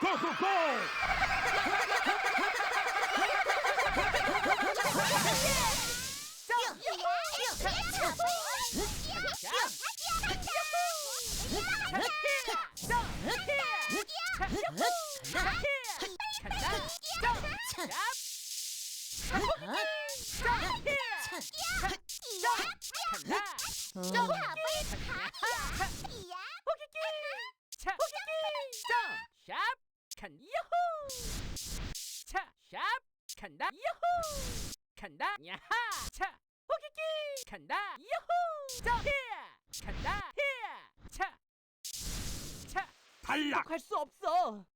고고고! 차, 샵, 간, 야호! 차, 샵, 간다, 야호! 간다, 야하! 차, 호기기! 간다, 야호! 점, 히야! 간다, 히야! 차, 차, 탈락! 할 수 없어!